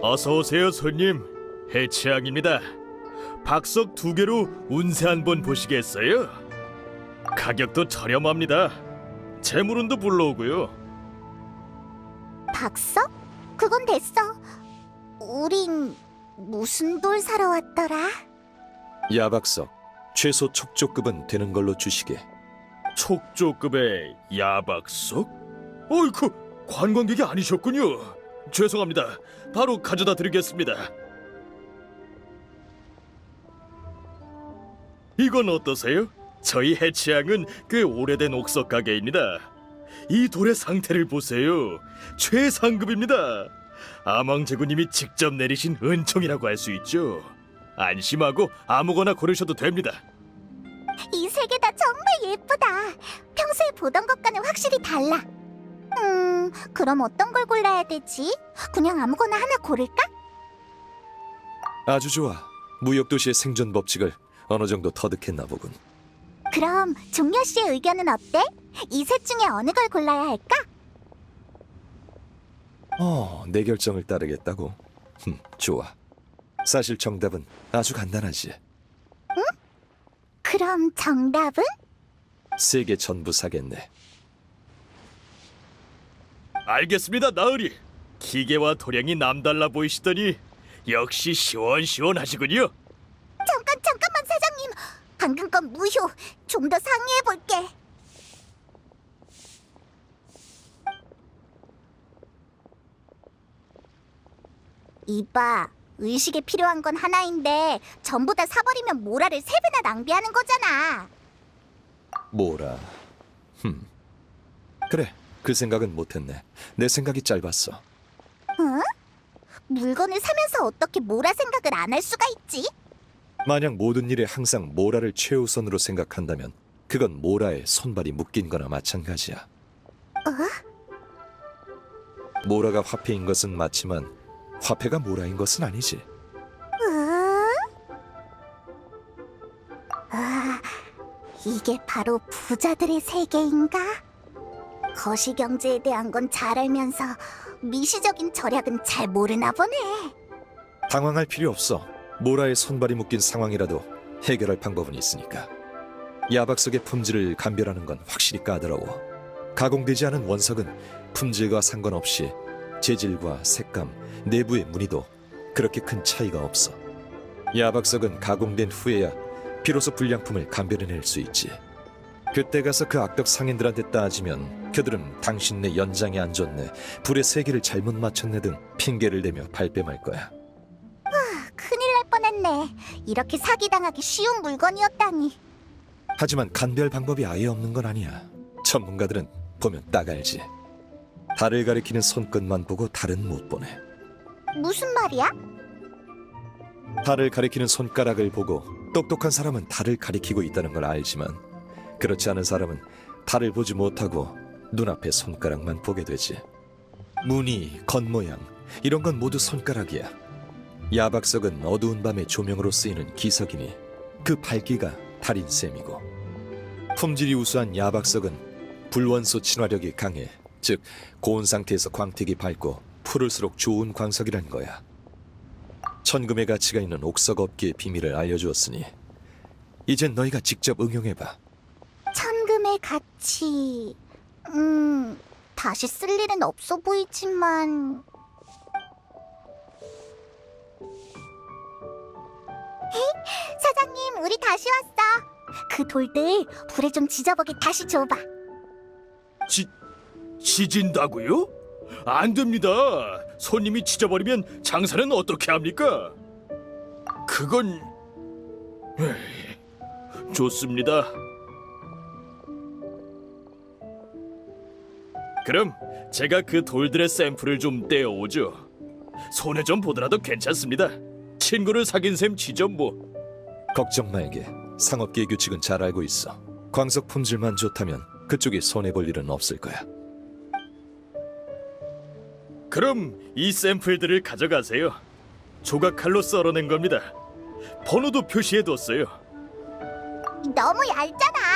어서 오세요, 손님. 해치양입니다. 박석 두 개로 운세 한번 보시겠어요? 가격도 저렴합니다. 재물운도 불러오고요. 박석? 그건 됐어. 우린 무슨 돌 사러 왔더라? 야박석 최소 척조급은 되는 걸로 주시게. 촉조급의 야박석? 어이쿠, 관광객이 아니셨군요. 죄송합니다. 바로 가져다 드리겠습니다. 이건 어떠세요? 저희 해치양은 꽤 오래된 옥석 가게입니다. 이 돌의 상태를 보세요. 최상급입니다. 아망제구님이 직접 내리신 은총이라고 할 수 있죠. 안심하고 아무거나 고르셔도 됩니다. 이 세 개 다 정말 예쁘다. 평소에 보던 것과는 확실히 달라. 음, 그럼 어떤 걸 골라야 되지? 그냥 아무거나 하나 고를까? 아주 좋아. 무역도시의 생존 법칙을 어느 정도 터득했나 보군. 그럼 종려 씨의 의견은 어때? 이 셋 중에 어느 걸 골라야 할까? 어, 내 결정을 따르겠다고. 흠, 좋아. 사실 정답은 아주 간단하지. 그럼 정답은? 세개 전부 사겠네. 알겠습니다, 나으리. 기계와 도량이 남달라 보이시더니 역시 시원시원하시군요. 잠깐 잠깐만 사장님. 방금 건 무효. 좀 더 상의해 볼게. 이봐. 의식에 필요한 건 하나인데 전부 다 사버리면 모라를 세 배나 낭비하는 거잖아. 뭐라. 흠. 그래, 그 생각은 못했네. 내 생각이 짧았어. 응? 물건을 사면서 어떻게 모라 생각을 안 할 수가 있지? 만약 모든 일에 항상 모라를 최우선으로 생각한다면 그건 모라에 손발이 묶인 거나 마찬가지야. 모라가 화폐인 것은 맞지만 화폐가 모라인 것은 아니지. 으? 아, 이게 바로 부자들의 세계인가? 거시경제에 대한 건 잘 알면서 미시적인 절약은 잘 모르나 보네. 당황할 필요 없어. 모라에 손발이 묶인 상황이라도 해결할 방법은 있으니까. 야박 속의 품질을 감별하는 건 확실히 까다로워. 가공되지 않은 원석은 품질과 상관없이 재질과 색감, 내부의 무늬도 그렇게 큰 차이가 없어. 야박석은 가공된 후에야 비로소 불량품을 감별해낼 수 있지. 그때 가서 그 악덕 상인들한테 따지면 그들은 당신네 연장이 안 좋네, 불의 세계를 잘못 맞췄네 등 핑계를 대며 발뺌할 거야. 큰일 날 뻔했네. 이렇게 사기당하기 쉬운 물건이었다니. 하지만 간별 방법이 아예 없는 건 아니야. 전문가들은 보면 딱 알지. 달을 가리키는 손끝만 보고 달은 못 보네. 무슨 말이야? 달을 가리키는 손가락을 보고 똑똑한 사람은 달을 가리키고 있다는 걸 알지만 그렇지 않은 사람은 달을 보지 못하고 눈앞에 손가락만 보게 되지. 무늬, 겉모양 이런 건 모두 손가락이야. 야박석은 어두운 밤의 조명으로 쓰이는 기석이니 그 밝기가 달인 셈이고 품질이 우수한 야박석은 불원소 친화력이 강해 즉 고온 상태에서 광택이 밝고 푸를수록 좋은 광석이란 거야. 천금의 가치가 있는 옥석 업계의 비밀을 알려주었으니 이젠 너희가 직접 응용해봐. 천금의 가치. 음, 다시 쓸 일은 없어 보이지만. 헤이, 사장님, 우리 다시 왔어. 그 돌들 불에 좀 지져보게 다시 줘봐. 지, 지진다고요? 안 됩니다. 손님이 지져버리면 장사는 어떻게 합니까? 그건 에이, 좋습니다. 그럼 제가 그 돌들의 샘플을 좀 떼어오죠. 손에 좀 보더라도 괜찮습니다. 친구를 사귄 셈 치죠 뭐. 걱정 말게. 상업계의 규칙은 잘 알고 있어. 광석 품질만 좋다면 그쪽이 손해 볼 일은 없을 거야. 그럼 이 샘플들을 가져가세요. 조각칼로 썰어낸 겁니다. 번호도 표시해뒀어요. 너무 얇잖아.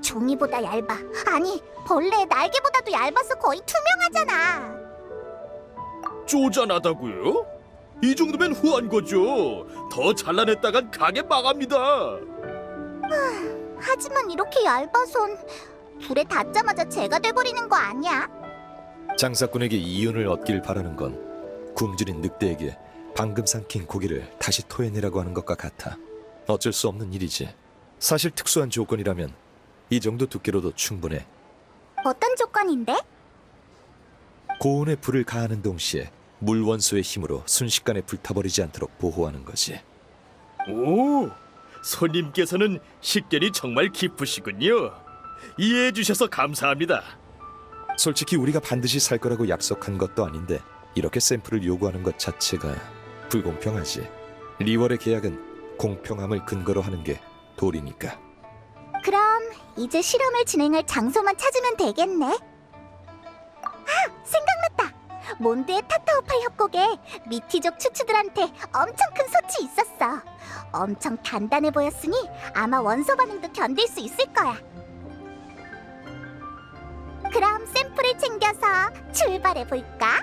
종이보다 얇아. 아니, 벌레의 날개보다도 얇아서 거의 투명하잖아. 쪼잔하다고요? 이 정도면 후한 거죠. 더 잘라냈다간 가게 망합니다. 하지만 이렇게 얇아선 불에 닿자마자 재가 돼버리는 거 아니야? 장사꾼에게 이윤을 얻길 바라는 건 굶주린 늑대에게 방금 삼킨 고기를 다시 토해내라고 하는 것과 같아. 어쩔 수 없는 일이지. 사실 특수한 조건이라면 이 정도 두께로도 충분해. 어떤 조건인데? 고온에 불을 가하는 동시에 물 원소의 힘으로 순식간에 불타버리지 않도록 보호하는 거지. 오, 손님께서는 식견이 정말 깊으시군요. 이해해 주셔서 감사합니다. 솔직히 우리가 반드시 살 거라고 약속한 것도 아닌데 이렇게 샘플을 요구하는 것 자체가 불공평하지. 리월의 계약은 공평함을 근거로 하는 게 도리니까. 그럼 이제 실험을 진행할 장소만 찾으면 되겠네. 아, 생각났다. 몬드의 타타오팔 협곡에 미티족 추추들한테 엄청 큰 솥이 있었어. 엄청 단단해 보였으니 아마 원소 반응도 견딜 수 있을 거야. 그럼 샘플을 챙겨서 출발해 볼까?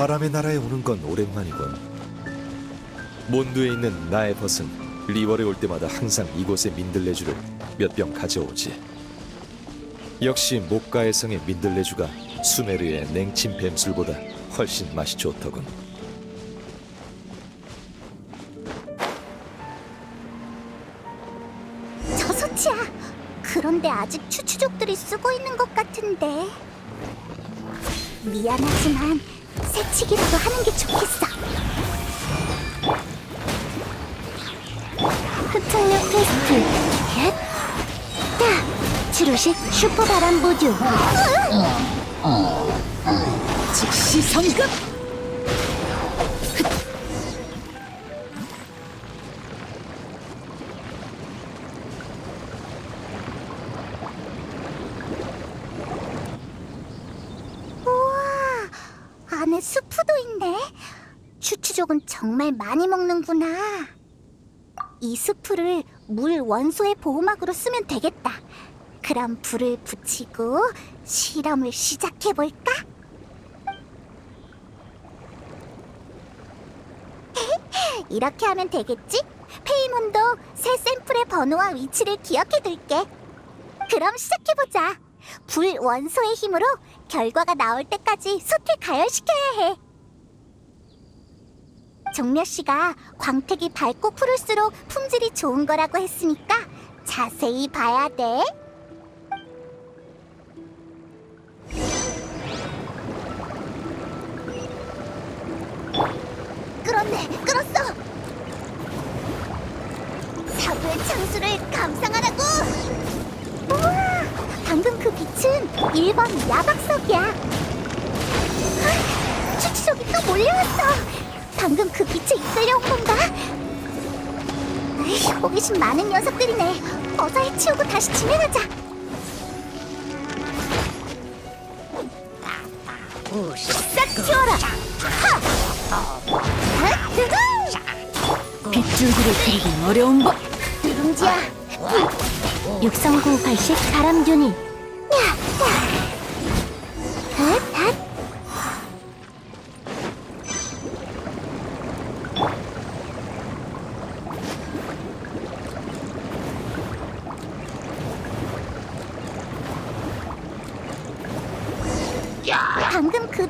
바람의 나라에 오는 건 오랜만이군. 몬드에 있는 나의 벗은 리월에 올 때마다 항상 이곳의 민들레주를 몇 병 가져오지. 역시 목가의 성의 민들레주가 수메르의 냉친 뱀술보다 훨씬 맛이 좋더군. 저 솥이야. 그런데 아직 추추족들이 쓰고 있는 것 같은데. 미안하지만 새치기라도 하는 게 좋겠어. 흡착력 테스트. 헷. 자, 치료식 슈퍼 바람 보조. 즉시 성급. 정말 많이 먹는구나. 이 수프를 물 원소의 보호막으로 쓰면 되겠다. 그럼 불을 붙이고 실험을 시작해 볼까? 이렇게 하면 되겠지? 페이몬도 새 샘플의 번호와 위치를 기억해 둘게. 그럼 시작해 보자. 불 원소의 힘으로 결과가 나올 때까지 솥을 가열시켜야 해. 종려 씨가 광택이 밝고 푸를수록 품질이 좋은 거라고 했으니까 자세히 봐야 돼. 끌었네, 끌었어. 사부의 창수를 감상하라고. 우와, 방금 그 빛은 1번 야박석이야. 아, 추추족이 또 몰려왔어. 방금 그 빛에 이끌려온 건가? 에이, 호기심 많은 녀석들이네. 어서 해치우고 다시 진행하자. 싹 튀어라. 하! 으흐! 빗줄기를 그리긴 어려운 법. 누룽지야. 육성구 발식 바람균이.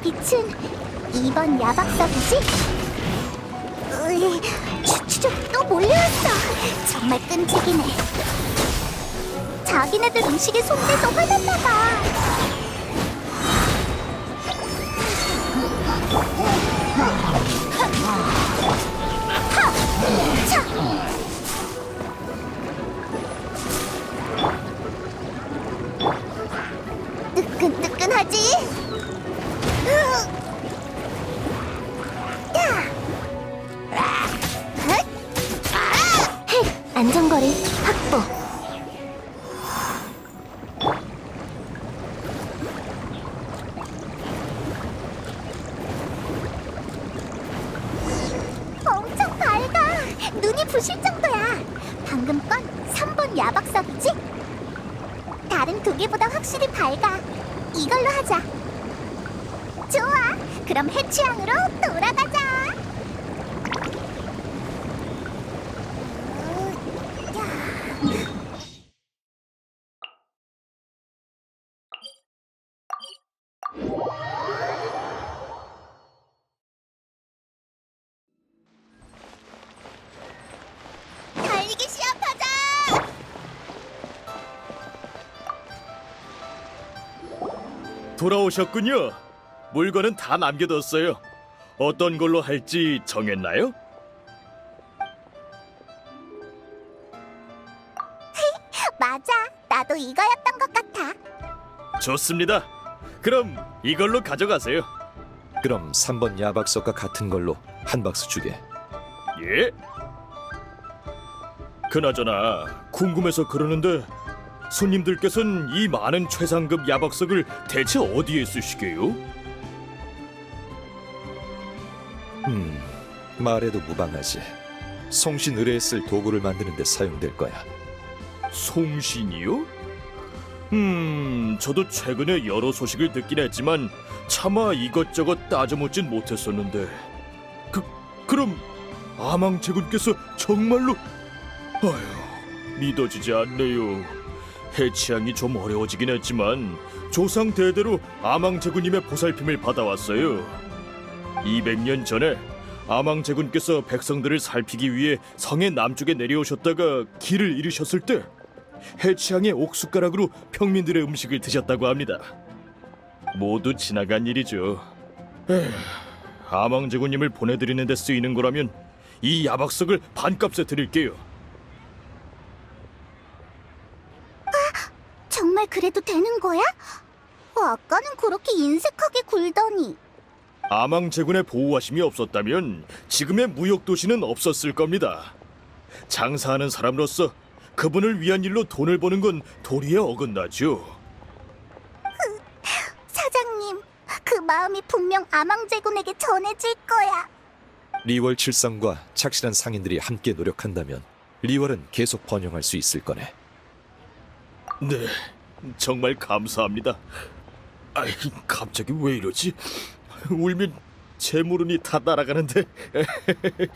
빛은 이번 야박사 부지? 으이, 추추 또 몰려왔어. 정말 끔찍이네. 자기네들 음식에 손대서 화났나 봐. 이걸로 하자. 좋아. 그럼 해취향으로 돌아가 돌아오셨군요. 물건은 다 남겨뒀어요. 어떤 걸로 할지 정했나요? 맞아. 나도 이거였던 것 같아. 좋습니다. 그럼 이걸로 가져가세요. 그럼 3번 야박석과 같은 걸로 한 박스 주게. 예. 그나저나 궁금해서 그러는데 손님들께서는 이 많은 최상급 야박석을 대체 어디에 쓰시게요? 음, 말해도 무방하지. 송신 의뢰에 쓸 도구를 만드는 데 사용될 거야. 송신이요? 음, 저도 최근에 여러 소식을 듣긴 했지만 차마 이것저것 따져묻진 못했었는데 그, 그럼 아망제군께서 정말로 아휴, 믿어지지 않네요 해치양이 좀 어려워지긴 했지만 조상 대대로 아망제군님의 보살핌을 받아왔어요 200년 전에 아망제군께서 백성들을 살피기 위해 성의 남쪽에 내려오셨다가 길을 잃으셨을 때 해치양의 옥숟가락으로 평민들의 음식을 드셨다고 합니다. 모두 지나간 일이죠. 에휴, 아망제군님을 보내드리는 데 쓰이는 거라면 이 야박석을 반값에 드릴게요. 정말 그래도 되는 거야? 아까는 그렇게 인색하게 굴더니. 아망 제군의 보호하심이 없었다면 지금의 무역 도시는 없었을 겁니다. 장사하는 사람으로서 그분을 위한 일로 돈을 버는 건 도리에 어긋나죠. 사장님, 그 마음이 분명 아망제군에게 전해질 거야. 리월 칠성과 착실한 상인들이 함께 노력한다면 리월은 계속 번영할 수 있을 거네. 네, 정말 감사합니다. 아이, 갑자기 왜 이러지? 울면 제 무릎이 다 날아가는데.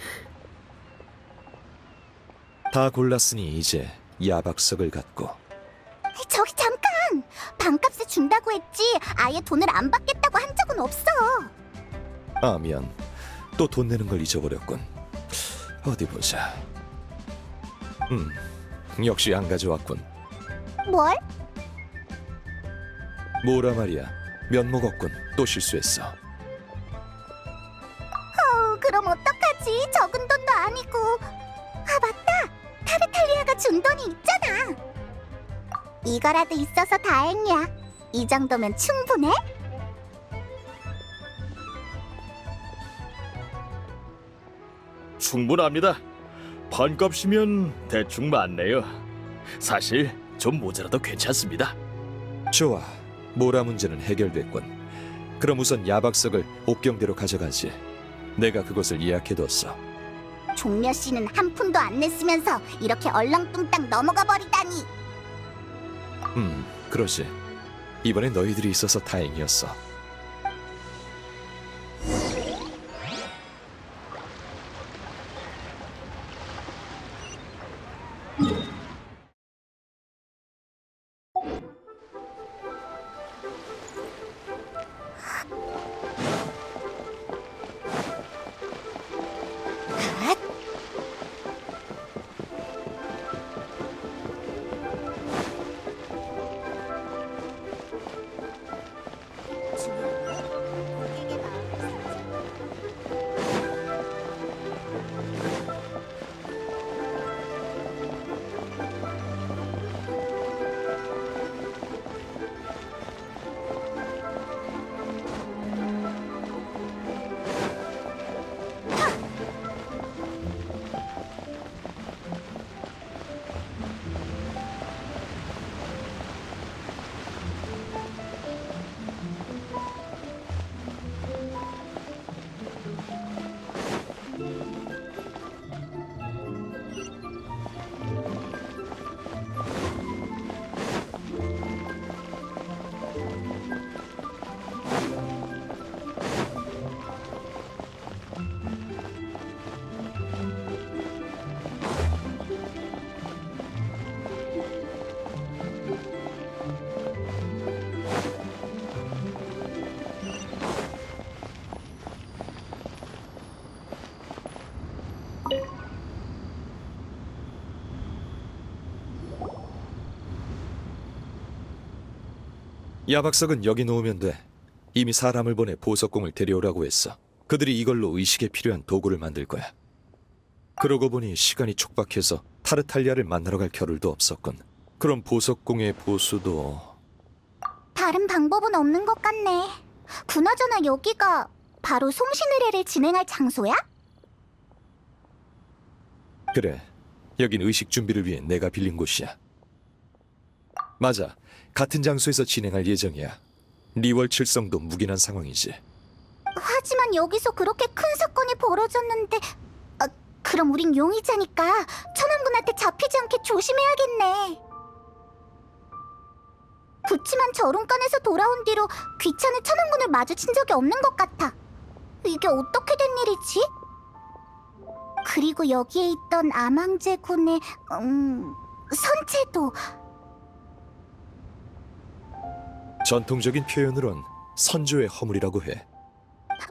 다 골랐으니 이제 야박석을 갖고 저기 잠깐! 반값에 준다고 했지 아예 돈을 안 받겠다고 한 적은 없어. 아 미안 또 돈 내는 걸 잊어버렸군 어디 보자 음 역시 안 가져왔군 뭘? 뭐라 말이야 면목 없군 또 실수했어 어, 그럼 어떡하지? 적은 돈도 아니고. 아, 맞다. 타르탈리아가 준 돈이 있잖아. 이거라도 있어서 다행이야. 이 정도면 충분해? 충분합니다. 반값이면 대충 맞네요. 사실 좀 모자라도 괜찮습니다. 좋아 모라 문제는 해결됐군. 그럼 우선 야박석을 옥경대로 가져가지. 내가 그곳을 예약해뒀어. 종려 씨는 한 푼도 안 냈으면서 이렇게 얼렁뚱땅 넘어가 버리다니. 음 그러지. 이번에 너희들이 있어서 다행이었어 야박석은 여기 놓으면 돼. 이미 사람을 보내 보석공을 데려오라고 했어. 그들이 이걸로 의식에 필요한 도구를 만들 거야. 그러고 보니 시간이 촉박해서 타르탈리아를 만나러 갈 겨를도 없었군. 그럼 보석공의 보수도 다른 방법은 없는 것 같네. 그나저나 여기가 바로 송신의례를 진행할 장소야? 그래. 여긴 의식 준비를 위해 내가 빌린 곳이야. 맞아. 같은 장소에서 진행할 예정이야. 리월 칠성도 묵인한 상황이지. 하지만 여기서 그렇게 큰 사건이 벌어졌는데 아, 그럼 우린 용의자니까 천왕군한테 잡히지 않게 조심해야겠네. 그치만 저룬간에서 돌아온 뒤로 귀찮은 천왕군을 마주친 적이 없는 것 같아. 이게 어떻게 된 일이지? 그리고 여기에 있던 아망제군의 음, 선체도 전통적인 표현으론 선조의 허물이라고 해.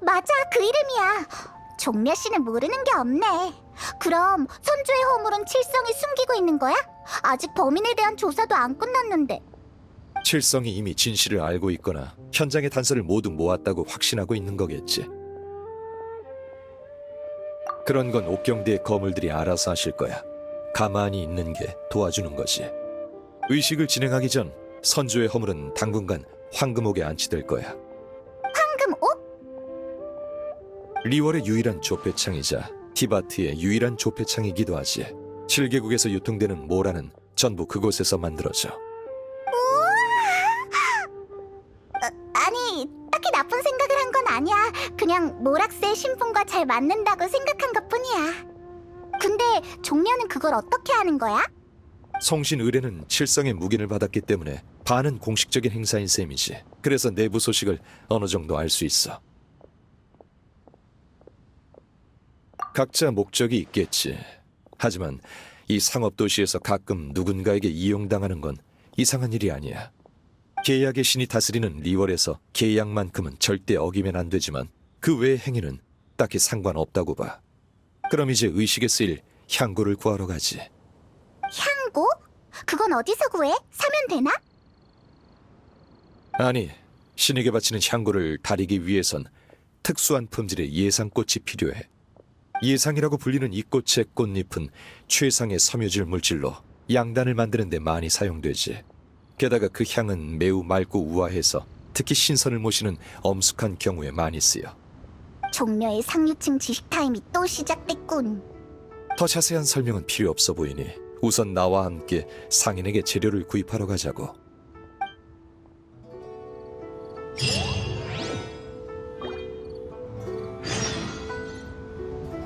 맞아 그 이름이야 종려 씨는 모르는 게 없네 그럼 선조의 허물은 칠성이 숨기고 있는 거야? 아직 범인에 대한 조사도 안 끝났는데 칠성이 이미 진실을 알고 있거나 현장의 단서를 모두 모았다고 확신하고 있는 거겠지. 그런 건 옥경대의 거물들이 알아서 하실 거야. 가만히 있는 게 도와주는 거지. 의식을 진행하기 전 선조의 허물은 당분간 황금옥에 안치될 거야. 황금옥? 리월의 유일한 조폐창이자 티바트의 유일한 조폐창이기도 하지. 7개국에서 유통되는 모라는 전부 그곳에서 만들어져. 아니 딱히 나쁜 생각을 한 건 아니야 그냥 모락스의 신분과 잘 맞는다고 생각한 것 뿐이야 근데 종려는 그걸 어떻게 하는 거야? 성신 의뢰는 칠성의 묵인을 받았기 때문에 반은 공식적인 행사인 셈이지. 그래서 내부 소식을 어느 정도 알 수 있어. 각자 목적이 있겠지. 하지만 이 상업 도시에서 가끔 누군가에게 이용당하는 건 이상한 일이 아니야. 계약의 신이 다스리는 리월에서 계약만큼은 절대 어기면 안 되지만 그 외의 행위는 딱히 상관없다고 봐. 그럼 이제 의식에 쓰일 향고를 구하러 가지. 향고? 그건 어디서 구해? 사면 되나? 아니, 신에게 바치는 향고를 다리기 위해선 특수한 품질의 예상꽃이 필요해. 예상이라고 불리는 이 꽃의 꽃잎은 최상의 섬유질 물질로 양단을 만드는 데 많이 사용되지. 게다가 그 향은 매우 맑고 우아해서 특히 신선을 모시는 엄숙한 경우에 많이 쓰여. 종려의 상류층 지식 타임이 또 시작됐군 더 자세한 설명은 필요 없어 보이니 우선 나와 함께 상인에게 재료를 구입하러 가자고. Yeah.